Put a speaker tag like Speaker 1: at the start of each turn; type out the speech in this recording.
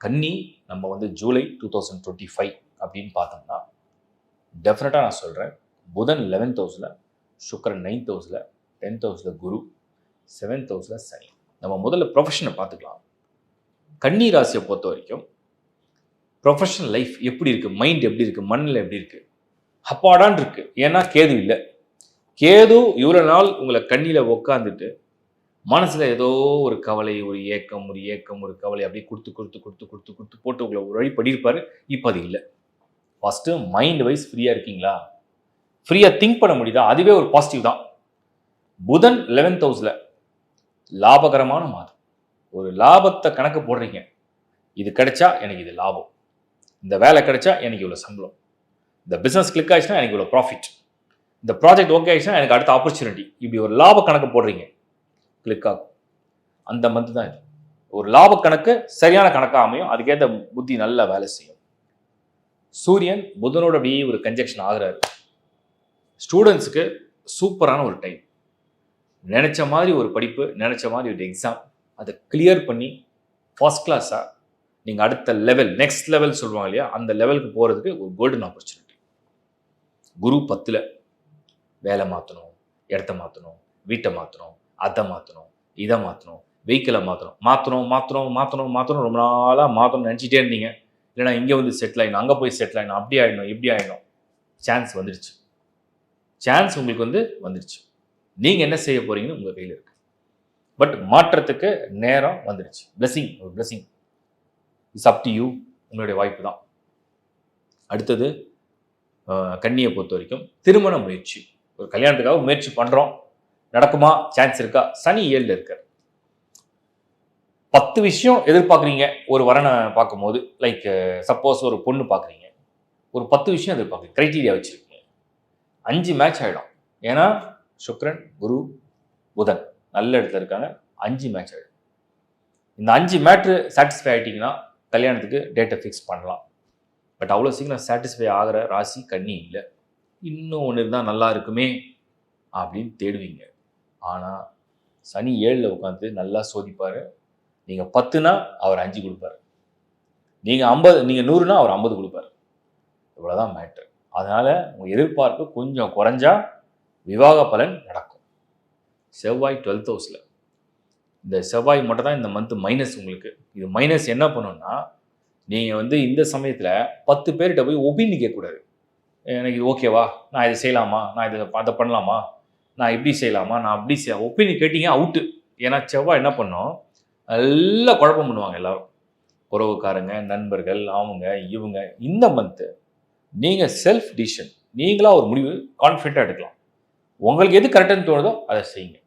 Speaker 1: கன்னி நம்ம வந்து July two thousand twenty five அப்படின்னு பார்த்தோம்னா டெஃபினட்டாக நான் சொல்கிறேன் புதன் லெவன்த் ஹவுஸில் சுக்கரன் நைன்த் ஹவுஸில் டென்த் ஹவுஸில் குரு செவன்த் ஹவுஸில் சனி. நம்ம முதல்ல ப்ரொஃபஷனை பார்த்துக்கலாம். கன்னி ராசியை பொறுத்த வரைக்கும் ப்ரொஃபஷனல் லைஃப் எப்படி இருக்குது மைண்ட் எப்படி இருக்குது மண்ணில் எப்படி இருக்குது அப்பாடான் இருக்குது ஏன்னா கேது இல்லை. கேது இவ்வளோ நாள் உங்களை கண்ணியில் உக்காந்துட்டு மனசில் ஏதோ ஒரு கவலை ஒரு ஏக்கம் ஒரு ஏக்கம் ஒரு கவலை அப்படியே கொடுத்து கொடுத்து கொடுத்து கொடுத்து கொடுத்து போட்டு உங்களை ஒரு வழி படியிருப்பாரு இப்போ அது இல்லை. ஃபஸ்ட்டு மைண்ட் வைஸ் ஃப்ரீயாக இருக்கீங்களா? ஃப்ரீயாக திங்க் பண்ண முடியுதா? அதுவே ஒரு பாசிட்டிவ் தான். புதன் லெவன்த் ஹவுஸில் லாபகரமான மாதம். ஒரு லாபத்தை கணக்கு போடுறீங்க. இது கிடைச்சா எனக்கு இது லாபம். இந்த வேலை கிடைச்சா எனக்கு இவ்வளோ சம்பளம். இந்த பிஸ்னஸ் கிளிக் ஆயிடுச்சுன்னா எனக்கு இவ்வளோ ப்ராஃபிட் இந்த ப்ராஜெக்ட் ஓகே ஆயிடுச்சுன்னா எனக்கு அடுத்த ஆப்பர்ச்சுனிட்டி இப்படி ஒரு லாப கணக்கு போடுறீங்க. கிளிக் ஆகும். அந்த மந்த் தான் இது. ஒரு லாப கணக்கு சரியான கணக்காக அமையும். அதுக்கேற்ற புத்தி நல்லா வேலை செய்யும். சூரியன் புதனோட அப்படியே ஒரு கன்ஜெக்ஷன் ஆகிறாரு. ஸ்டூடெண்ட்ஸுக்கு சூப்பரான ஒரு டைம் நினச்ச மாதிரி ஒரு படிப்பு நினச்ச மாதிரி ஒரு எக்ஸாம் அதை கிளியர் பண்ணி ஃபர்ஸ்ட் கிளாஸாக நீங்கள் அடுத்த லெவல் நெக்ஸ்ட் லெவல் சொல்லுவாங்க இல்லையா? அந்த லெவலுக்கு போகிறதுக்கு ஒரு கோல்டன் ஆப்பர்ச்சுனிட்டி குரு பத்தில் வேலை மாற்றணும் இடத்த மாற்றணும் வீட்டை மாற்றணும் அதை மாற்றணும் இதை மாற்றணும் வெஹிக்கிளை மாற்றணும் மாற்றணும் மாற்றணும் மாற்றணும் மாற்றணும் ரொம்ப நாளாக மாற்றணும்னு நினச்சிட்டே இருந்தீங்க. இல்லைனா இங்கே வந்து செட்டில் ஆகிடணும் அங்கே போய் செட்டில் ஆகிடணும் அப்படி ஆகிடணும் இப்படி ஆகிடணும் சான்ஸ் வந்துடுச்சு சான்ஸ் உங்களுக்கு வந்து வந்துடுச்சு நீங்கள் என்ன செய்ய போகிறீங்கன்னு உங்கள் கையில் இருக்குது பட் மாற்றத்துக்கு நேரம் வந்துடுச்சு blessing ஒரு blessing. It's up to you உங்களுடைய வாய்ப்பு தான். அடுத்தது கண்ணியை கன்னியை பொறுத்த வரைக்கும் திருமண முயற்சி. ஒரு கல்யாணத்துக்காக முயற்சி பண்ணுறோம் நடக்குமா? சான்ஸ் இருக்கா? சனி ஏழில் இருக்கார். பத்து விஷயம் எதிர்பார்க்குறீங்க. ஒரு வரனை பார்க்கும்போது லைக் சப்போஸ் ஒரு பொண்ணு பார்க்குறீங்க. ஒரு பத்து விஷயம் எதிர்பார்க்குறீங்க. க்ரைட்டீரியா வச்சுருக்கீங்க. அஞ்சு மேட்ச் ஆகிடும் ஏன்னா சுக்ரன் குரு புதன் நல்ல இடத்துல இருக்காங்க. அஞ்சு மேட்ச் ஆகிடும் இந்த அஞ்சு மேட்ரு சாட்டிஸ்ஃபை ஆகிட்டிங்கன்னா கல்யாணத்துக்கு டேட்டை ஃபிக்ஸ் பண்ணலாம். பட் அவ்வளோ சீக்கிரம் சாட்டிஸ்ஃபை ஆகிற ராசி கண்ணி இல்லை. இன்னும் ஒன்று இருந்தால் நல்லா இருக்குமே அப்படின்னு தேடுவீங்க. ஆனால் சனி ஏழில் உட்காந்து நல்லா சோதிப்பார். நீங்கள் பத்துனா அவர் அஞ்சு கொடுப்பாரு. நீங்கள் ஐம்பது நீங்கள் நூறுனா அவர் ஐம்பது கொடுப்பாரு. இவ்வளோதான் மேட்ரு அதனால் உங்கள் எதிர்பார்ப்பு கொஞ்சம் குறைஞ்சா விவாக பலன் நடக்கும். செவ்வாய் டுவெல்த் ஹவுஸில் இந்த செவ்வாய் மட்டும் தான் இந்த மந்த் மைனஸ் உங்களுக்கு. இது மைனஸ் என்ன பண்ணுன்னா நீங்கள் வந்து இந்த சமயத்தில் பத்து பேர்கிட்ட போய் ஒப்பீனியன் கேட்கக்கூடாது. எனக்கு இது ஓகேவா நான் இதை செய்யலாமா? நான் இதை அதை பண்ணலாமா? நான் இப்படி செய்யலாமா? நான் அப்படி செய்ய ஒப்பீனியன் கேட்டீங்க அவுட்டு ஏன்னா செவ்வாய் என்ன பண்ணோம்? நல்லா குழப்பம் பண்ணுவாங்க எல்லாரும். உறவுக்காரங்க நண்பர்கள் அவங்க இவங்க இந்த மந்த்து நீங்கள் செல்ஃப் டிசிஷன் நீங்களாக ஒரு முடிவு கான்ஃபிடண்ட்டாக எடுக்கலாம். உங்களுக்கு எது கரெக்டுன்னு தோணுதோ அதை செய்யுங்க.